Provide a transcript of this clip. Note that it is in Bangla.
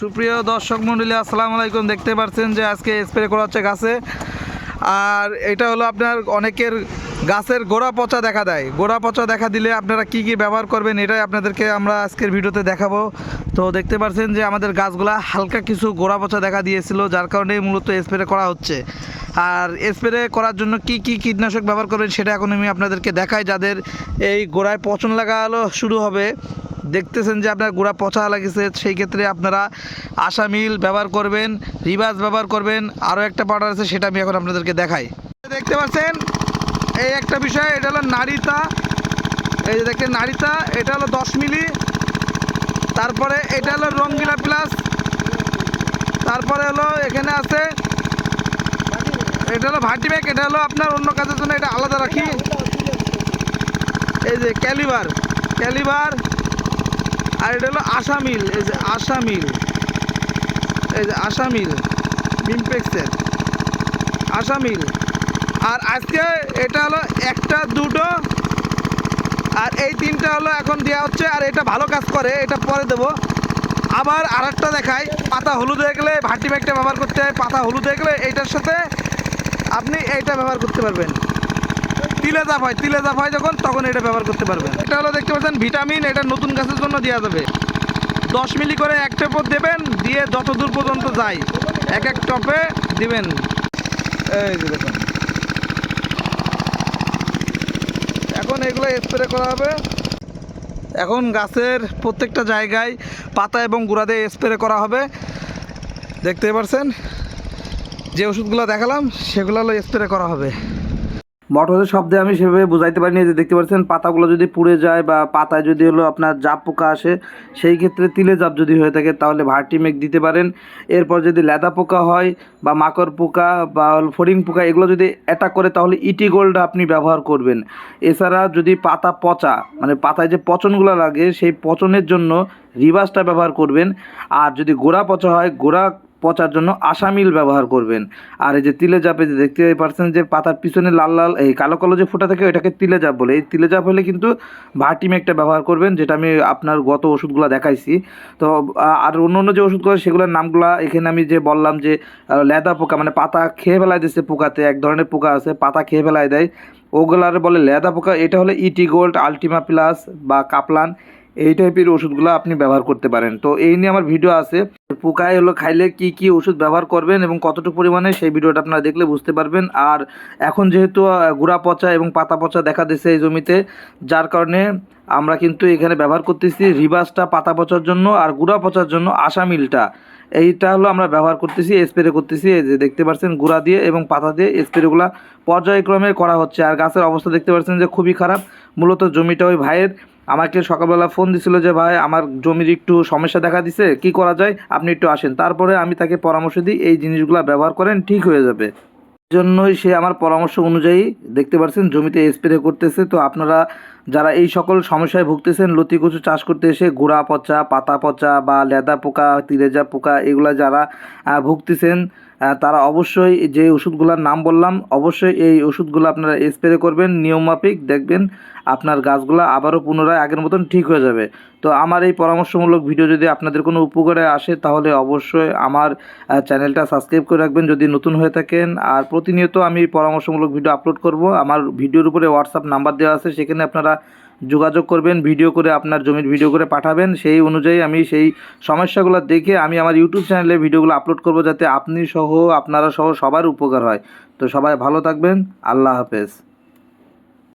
সুপ্রিয় দর্শক মণ্ডলী আসসালামু আলাইকুম। দেখতে পাচ্ছেন যে আজকে স্প্রে করা হচ্ছে গাছে। আর এটা হলো আপনার অনেকের গাছের গোড়া পচা দেখা দেয়। গোড়া পচা দেখা দিলে আপনারা কি কি ব্যবহার করবেন, এটাই আপনাদেরকে আমরা আজকের ভিডিওতে দেখাবো। তো দেখতে পাচ্ছেন যে আমাদের গাছগুলা হালকা কিছু গোড়া পচা দেখা দিয়েছিল, যার কারণে মূলত স্প্রে করা হচ্ছে। আর স্প্রে করার জন্য কি কি কীটনাশক ব্যবহার করবেন, সেটা এখন আমি আপনাদেরকে দেখাই। যাদের এই গোড়ায় পচন লাগালো শুরু হবে দেখতেছেন যে আপনার গোড়া পচা লাগেছে, সেই ক্ষেত্রে আপনারা আশামিল ব্যবহার করবেন রিভার্স ব্যবহার করবেন। আরও একটা পাউডার আছে, সেটা আমি এখন আপনাদেরকে দেখাই। দেখতে পাচ্ছেন? এই একটা বিষয়, এটা হলো নারিতা এই যে দেখেন নারিতা এটা হলো দশ মিলি। তারপরে এটা হলো রঙ্গিলা প্লাস। তারপরে হলো এখানে আছে, এটা হলো ভাটিব্যাগ এটা হলো আপনার অন্য কাজের জন্য এটা আলাদা রাখি। এই যে ক্যালিবার ক্যালিবার আর এটা হলো আশামিল এই যে আশামিল এই যে আশামিল বিমপেক্সের আশামিল আর আজকে এটা হলো একটা, দুটো, আর এই তিনটা হলো এখন দেওয়া হচ্ছে, আর এটা ভালো কাজ করে, এটা পরে দেবো। আবার আর একটা দেখাই, পাতা হলুদ হয়ে গেলে ভাটি ব্যাগটা ব্যবহার করতে হয়, পাতা হলুদ হয়ে গেলে এইটার সাথে আপনি এইটা ব্যবহার করতে পারবেন। তিলে জাপ হয় তিলে জাপ হয় যখন, তখন এটা ব্যবহার করতে পারবেন। এটা হলো দেখতে পাচ্ছেন, ভিটামিন, এটা নতুন গাছের জন্য দেওয়া যাবে। দশ মিলি করে এক টপে দেবেন, দিয়ে যত দূর পর্যন্ত যায়, এক এক টপে দিবেন। এই যে দেখুন। এখন এগুলো স্প্রে করা হবে। এখন গাছের প্রত্যেকটা জায়গায় পাতা এবং গুঁড়া দিয়ে স্প্রে করা হবে। দেখতে পারছেন যে ওষুধগুলো দেখালাম, সেগুলো স্প্রে করা হবে। মোটরের শব্দে আমি সেভাবে বুঝাইতে পারিনি যে দেখতে পাচ্ছেন, পাতাগুলো যদি পুড়ে যায় বা পাতায় যদি হলো আপনার জাপ পোকা আসে, সেই ক্ষেত্রে তিলে জাপ যদি হয়ে থাকে, তাহলে ভার্টিমেক দিতে পারেন। এরপর যদি লেদা পোকা হয় বা মাকড় পোকা বা ফড়িং পোকা, এগুলো যদি অ্যাটাক করে, তাহলে ইটি গোল্ড আপনি ব্যবহার করবেন। এছাড়া যদি পাতা পচা মানে পাতায় যে পচনগুলো লাগে, সেই পচনের জন্য রিভার্সটা ব্যবহার করবেন। আর যদি গোড়া পচা হয়, গোড়া পচার জন্য আশামিল ব্যবহার করবেন। আর এই যে তিলে জাপে যে দেখতে পারছেন যে পাতার পিছনে লাল লাল, এই কালো কালো যে ফোঁটা থাকে ওটাকে তিলে জাপ বলে। এই তিলে জাপ হলে কিন্তু ভাটিম ভার্টিমেকটা ব্যবহার করবেন, যেটা আমি আপনার গত ওষুধগুলো দেখাইছি। তো আর অন্য অন্য যে ওষুধগুলো সেগুলোর নামগুলো এখানে আমি যে বললাম যে লেদা পোকা মানে পাতা খেয়ে ফেলায় দিচ্ছে পোকাতে, এক ধরনের পোকা আছে, পাতা খেয়ে ফেলায় দেয়। ওগুলার বলে লেদা পোকা, এটা হলে ইটি গোল্ড, আলটিমা প্লাস বা কাপলান। এই টাইপের ওষুধগুলো আপনি ব্যবহার করতে পারেন। তো এই নিয়ে আমার ভিডিও আছে। পোকায় হলো খাইলে কি কি ওষুধ ব্যবহার করবেন এবং কতটুকু পরিমাণে সেই ভিডিওটা আপনারা দেখলে বুঝতে পারবেন। আর এখন যেহেতু গুড়া পচা এবং পাতা পচা দেখা দিচ্ছে এই জমিতে, যার কারণে আমরা কিন্তু এখানে ব্যবহার করতেছি রিভার্সটা পাতা পচার জন্য আর গুড়া পচার জন্য আশামিলটা এইটা হলো আমরা ব্যবহার করতেছি স্প্রে করতেছি, এই যে দেখতে পাচ্ছেন গুঁড়া দিয়ে এবং পাতা দিয়ে স্প্রেগুলো পর্যায়ক্রমে করা হচ্ছে। আর গাছের অবস্থা দেখতে পাচ্ছেন যে খুবই খারাপ। মূলত জমিটা ওই ভাইয়ের আমাকে সকালবেলা ফোন দিছিল যে, ভাই, আমার জমির একটু সমস্যা দেখা দিছে, কি করা যায়? আপনি একটু আসেন। তারপরে আমি তাকে পরামর্শ দিই, এই জিনিসগুলো ব্যবহার করেন, ঠিক হয়ে যাবে। জন্যই সে আমার পরামর্শ অনুযায়ী, দেখতে পাচ্ছেন জমিতে স্প্রে করতেছে। তো আপনারা যারা এই সকল সমস্যায় ভুগতেছেন, লতি কচু চাষ করতে এসে গোড়া পচা, পাতা পচা বা লেদা পোকা তিরেজা পোকা, এগুলা যারা ভুগতেছেন তারা অবশ্যই যে ওষুধগুলোর নাম বললাম, অবশ্যই এই ওষুধগুলো আপনারা স্প্রে করবেন, নিয়মমাফিক। দেখবেন আপনার গাছগুলো আবারও পুনরায় আগের মতন ঠিক হয়ে যাবে। তো আমার এই পরামর্শমূলক ভিডিও যদি আপনাদের কোনো উপকারে আসে, তাহলে অবশ্যই আমার চ্যানেলটা সাবস্ক্রাইব করে রাখবেন। যদি নতুন হয়ে থাকেন, আর প্রতিনিয়ত আমি পরামর্শমূলক ভিডিও আপলোড করব। আমার ভিডিওর উপরে হোয়াটসঅ্যাপ নাম্বার দেওয়া আছে, সেখানে আপনারা যোগাযোগ করবেন ভিডিও করে আপনার জমির ভিডিও করে পাঠাবেন। সেই অনুযায়ী আমি সেই সমস্যাগুলো দেখে আমি আমার ইউটিউব চ্যানেলে ভিডিওগুলো আপলোড করব যাতে আপনি সহ, আপনারা সহ সবার উপকার হয়। তো সবাই ভালো থাকবেন, আল্লাহ হাফেজ।